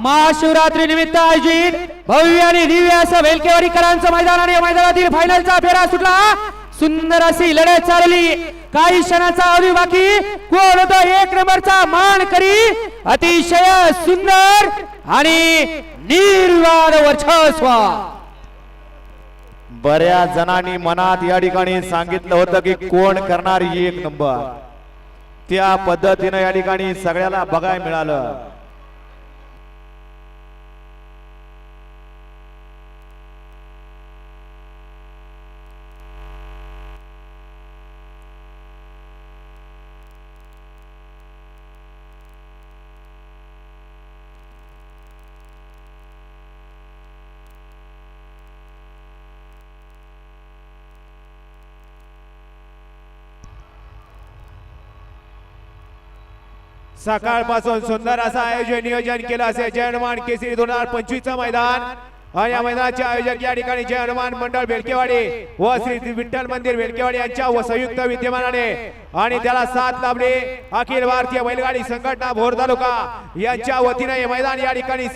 महाशिवरात्री निमित्त आयोजित भव्य आणि दिव्य असं वेलकेवाडीकरांचं मैदान आणि मैदानातील फायनलचा फेरा सुटला. सुंदर अशी लढत चालली. काही क्षणाचा अवधी बाकी. कोण होतो? एक नंबरचा मान करी अतिशय सुंदर आणि निर्वाद वर्चस्व. बऱ्याच जणांनी मनात या ठिकाणी सांगितलं होतं की कोण करणार एक नंबर. त्या पद्धतीनं या ठिकाणी सगळ्याला बघायला मिळालं. सकाळपासून सुंदर असं आयोजन नियोजन केलं असे जय हनुमान केसरी दोन हजार पंचवीस मैदान. आणि या मैदानाचे आयोजक या ठिकाणी जय हनुमान मंडळ भेलकेवाडी व श्री विठ्ठल मंदिर भेलकेवाडी यांच्या व संयुक्त विद्यमानाने. आणि त्याला साथ लाभले अखिल भारतीय बैलगाडी संघटना भोर तालुका यांच्या वतीने हे मैदान या ठिकाणी